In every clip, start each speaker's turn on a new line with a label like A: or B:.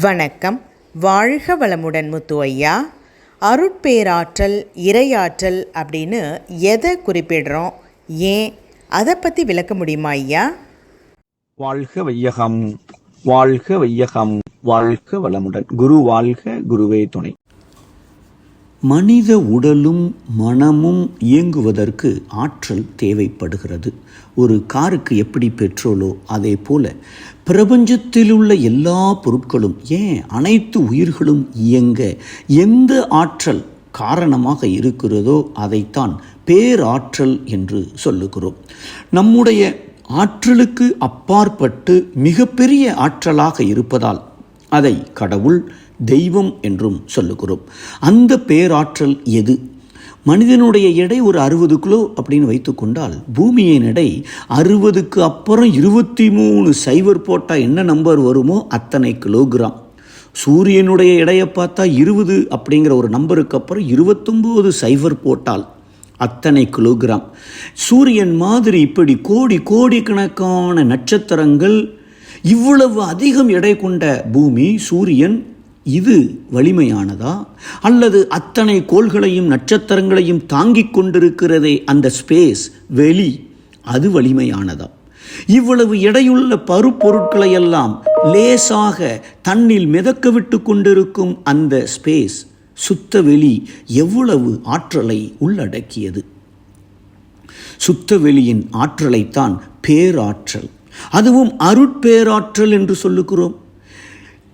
A: வணக்கம். வாழ்க வளமுடன் முத்து ஐயா. அருட்பேராற்றல் இறையாற்றல் அப்படின்னு எதை குறிப்பிடுறோம்? ஏன்? அதை பற்றி விளக்க முடியுமா ஐயா?
B: வாழ்க வையகம் வாழ்க வையகம் வாழ்க வளமுடன். குரு வாழ்க குருவே துணை. மனித உடலும் மனமும் இயங்குவதற்கு ஆற்றல் தேவைப்படுகிறது. ஒரு காருக்கு எப்படி பெட்ரோலோ அதே போல பிரபஞ்சத்தில் உள்ள எல்லா பொருட்களும் ஏன் அனைத்து உயிர்களும் இயங்க எந்த ஆற்றல் காரணமாக இருக்கிறதோ அதைத்தான் பேராற்றல் என்று சொல்லுகிறோம். நம்முடைய ஆற்றலுக்கு அப்பாற்பட்டு மிகப்பெரிய ஆற்றலாக இருப்பதால் அதை கடவுள் தெய்வம் என்றும் சொல்லுகிறோம். அந்த பேராற்றல் எது? மனிதனுடைய எடை ஒரு அறுபது கிலோ அப்படின்னு வைத்துக்கொண்டால் பூமியின் எடை அறுபதுக்கு அப்புறம் இருபத்தி மூணு சைவர் போட்டால் என்ன நம்பர் வருமோ அத்தனை கிலோகிராம் சூரியனுடைய எடையை பார்த்தா இருபது அப்படிங்கிற ஒரு நம்பருக்கு அப்புறம் இருபத்தொம்போது சைவர் போட்டால் அத்தனை கிலோகிராம் சூரியன் மாதிரி இப்படி கோடி கோடிக்கணக்கான நட்சத்திரங்கள் இவ்வளவு அதிகம் எடை கொண்ட பூமி சூரியன் இது வலிமையானதா? அல்லது அத்தனை கோள்களையும் நட்சத்திரங்களையும் தாங்கிக் கொண்டிருக்கிறதே அந்த ஸ்பேஸ் வெளி அது வலிமையானதா? இவ்வளவு எடையுள்ள பருப்பொருட்களை எல்லாம் லேசாக தன்னில் மிதக்க விட்டு கொண்டிருக்கும் அந்த ஸ்பேஸ் சுத்த வெளி எவ்வளவு ஆற்றலை உள்ளடக்கியது? சுத்த வெளியின் ஆற்றலைத்தான் பேராற்றல். அதுவும் அருட்பேராற்றல் என்று சொல்லுகிறோம்.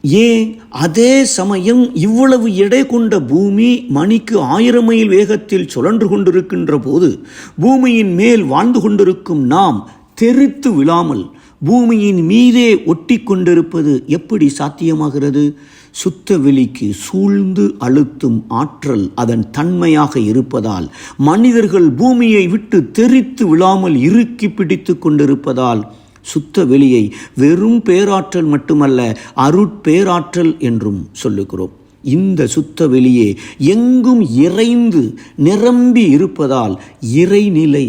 B: ஏன்? அதே சமயம் இவ்வளவு எடை கொண்ட பூமி மணிக்கு ஆயிரம் மைல் வேகத்தில் சுழன்று கொண்டிருக்கின்ற போது பூமியின் மேல் வாழ்ந்து கொண்டிருக்கும் நாம் தெரித்து விழாமல் பூமியின் மீதே ஒட்டி கொண்டிருப்பது எப்படி சாத்தியமாகிறது? சுத்த வெளிக்கு சூழ்ந்து அழுத்தும் ஆற்றல் அதன் தன்மையாக இருப்பதால் மனிதர்கள் பூமியை விட்டு தெரித்து விழாமல் இறுக்கி பிடித்து கொண்டிருப்பதால் சுத்த வெளியை வெறும் பேராற்றல் மட்டுமல்ல அருட்பேராற்றல் என்றும் சொல்லுகிறோம். இந்த சுத்த வெளியே எங்கும் இறைந்து நிரம்பி இருப்பதால் இறைநிலை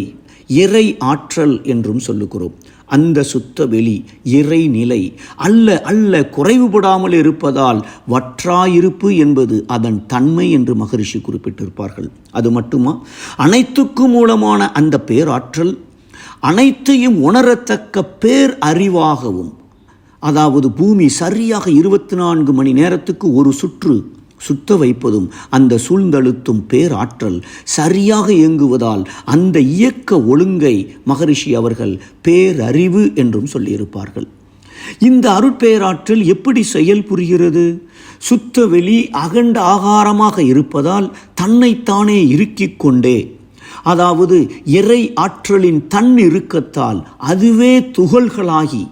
B: இறை ஆற்றல் என்றும் சொல்லுகிறோம். அந்த சுத்த வெளி இறைநிலை அல்ல அல்ல குறைவுபடாமல் இருப்பதால் வற்றாயிருப்பு என்பது அதன் தன்மை என்று மகரிஷி குறிப்பிட்டிருப்பார்கள். அது மட்டுமா? அனைத்துக்கும் மூலமான அந்த பேராற்றல் அனைத்தையும் உணரத்தக்க பேர் அறிவாகவும் அதாவது பூமி சரியாக இருபத்தி நான்கு மணி நேரத்துக்கு ஒரு சுற்று சுத்த வைப்பதும் அந்த சூழ்ந்தழுத்தும் பேராற்றல் சரியாக இயங்குவதால் அந்த இயக்க ஒழுங்கை மகரிஷி அவர்கள் பேரறிவு என்றும் சொல்லியிருப்பார்கள். இந்த அருட்பேராற்றல் எப்படி செயல் புரிகிறது? சுத்த வெளி அகண்ட ஆகாரமாக இருப்பதால் தன்னைத்தானே இறுக்கிக் கொண்டே அதாவது இறை ஆற்றலின் தன் இறுக்கத்தால் அதுவே துகள்களாகி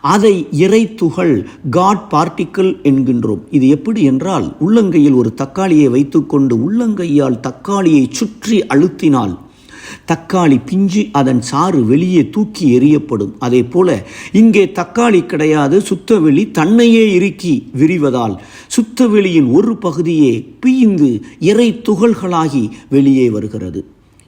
B: அதை இறை துகள் காட் பார்ட்டிக்கல் என்கின்றோம். இது எப்படி என்றால் உள்ளங்கையில் ஒரு தக்காளியை வைத்துக்கொண்டு உள்ளங்கையால் தக்காளியை சுற்றி அழுத்தினால் தக்காளி பிஞ்சு அதன் சாறு வெளியே தூக்கி எறியப்படும். அதே போல இங்கே தக்காளி கிடையாது சுத்தவெளி தன்னையே இறுக்கி விரிவதால் சுத்தவெளியின் ஒரு பகுதியே பீய்ந்து இறை துகள்களாகி வெளியே வருகிறது.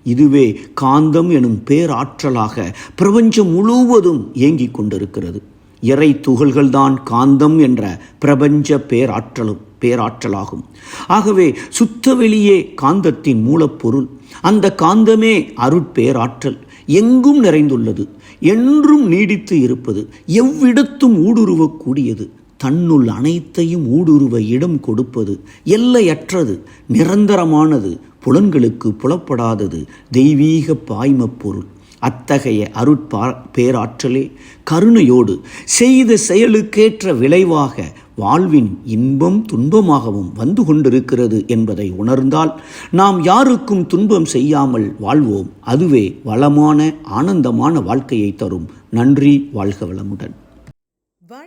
B: இதுவே காந்தம் எனும் பேராற்றலாக பிரபஞ்சம் முழுவதும் இயங்கிக் கொண்டிருக்கிறது. இறை துகள்கள்தான் காந்தம் என்ற பிரபஞ்ச பேராற்றலும் பேராற்றலாகும். ஆகவே சுத்த வெளியே காந்தத்தின் மூலப்பொருள் அந்த காந்தமே அருட்பேராற்றல் எங்கும் நிறைந்துள்ளது என்றும் நீடித்து இருப்பது எவ்விடத்தும் ஊடுருவக்கூடியது தன்னுள் அனைத்தையும் ஊடுருவ இடம் கொடுப்பது எல்லையற்றது நிரந்தரமானது புலன்களுக்கு புலப்படாதது தெய்வீக பாய்மப் பொருள். அத்தகைய அருட்பா பேராற்றலே கருணையோடு செய்த செயலுக்கேற்ற விளைவாக வாழ்வின் இன்பம் துன்பமாகவும் வந்து கொண்டிருக்கிறது என்பதை உணர்ந்தால் நாம் யாருக்கும் துன்பம் செய்யாமல் வாழ்வோம். அதுவே வளமான ஆனந்தமான வாழ்க்கையை தரும். நன்றி வாழ்க வளமுடன்.